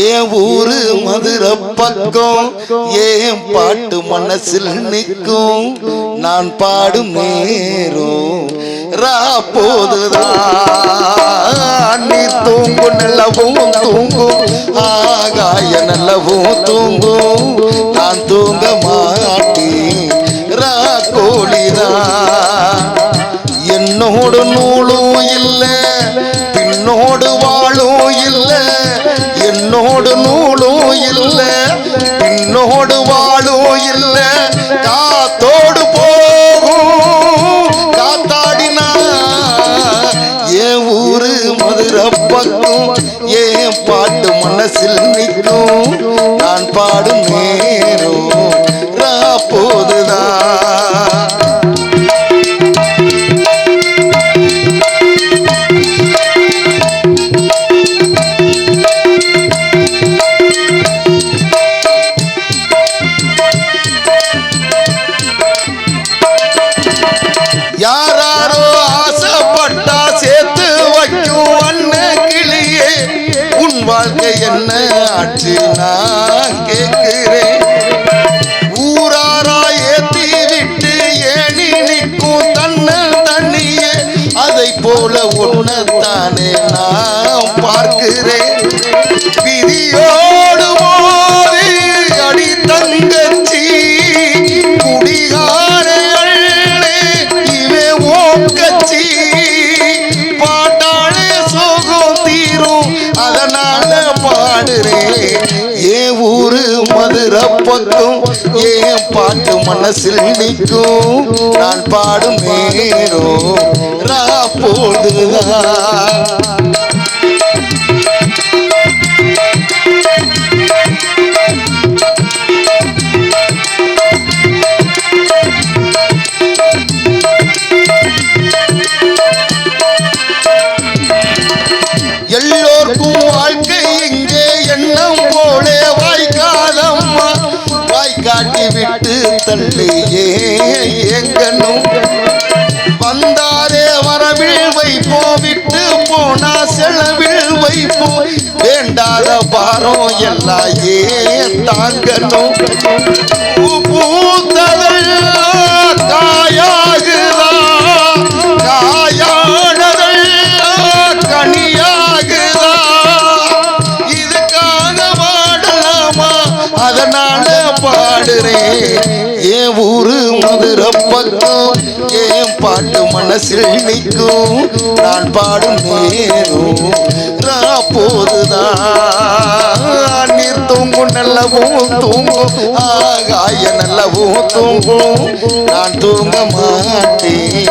ஏன் ஊரு மதுரை பக்கம்? ஏன் பாட்டு மனசில் நிற்கும்? நான் பாடும் நேரம் ரா போதுதான் நீ தூங்கு நல்லவும் தூங்கும் ஆகாய நல்லவும் தூங்கும் நான் தூங்க மாட்டேன். ரா கோழிதான் என்னோடு நூலும் இல்லை. பின்னோடு வாழும் என்னோடு நூலும் இல்ல பின்னோடு வாழும் இல்ல காத்தோடு போகும் காத்தாடினா என் ஊரு மதுரை பக்கம் என் பாட்டு மனசில் நிற்கும். நான் பாடும் நேரம் வாழ்க்கை என்ன ஆட்சி நான் கேட்கிறேன். ஊராரா ஏத்தி விட்டு ஏணி நிற்கும் தன்ன தண்ணியே அதை போல உன்னத்தானே நான் பாடுறேன் ஏன் ஊரு மதுரை பக்கம் ஏன் பாட்டு மனசில் நிற்கும். நான் பாடும் நேரம் ரா போதுதான் தள்ளியே எங்கனும் வந்தாரே வரவில் வைப்போ விட்டு போனா செலவில் வைப்போ. வேண்டாத பாரம் எல்லாம் ஏன் தாங்கணும் பூத்ததெல்லாம் காயாகுதா? காயானதெல்லாம் கனியாகுதா? இதுக்காக பாடலாமா? அதனால பாடுறேன். என் ஏன் பாட்டு மனசில் நிற்கும்? நான் பாடும் நேரும் போதுதான். நீர் தூங்கும் நல்லவும் தூங்கும். ஆகாய நல்லவும் தூங்கும். நான் தூங்க மாட்டேன்.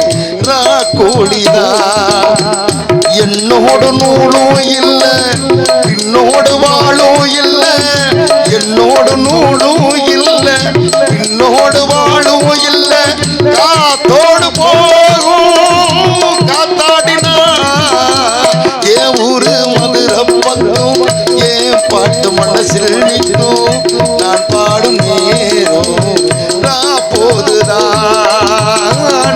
ரா கோழிதான் என்னோடு நூலும் இல்லை பின்னோடு வாழும் இல்லை. என்னோடு நூலும் இல்ல. என்னோடு வாழும் இல்ல. காத்தோடு போகும். காத்தாடினா என் ஊரு மதுரை பக்கம் என் பாட்டு மனசில் நிற்கும். நான் பாடும் நேரம் நான் போதுதான்.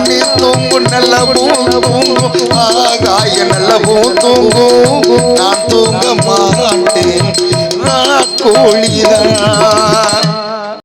நீ தூங்கும் நல்ல தூங்கும். ஆகாய நல்லவும் தூங்கும். நான் தூங்க மாட்டேன். நான் கோழிதான்.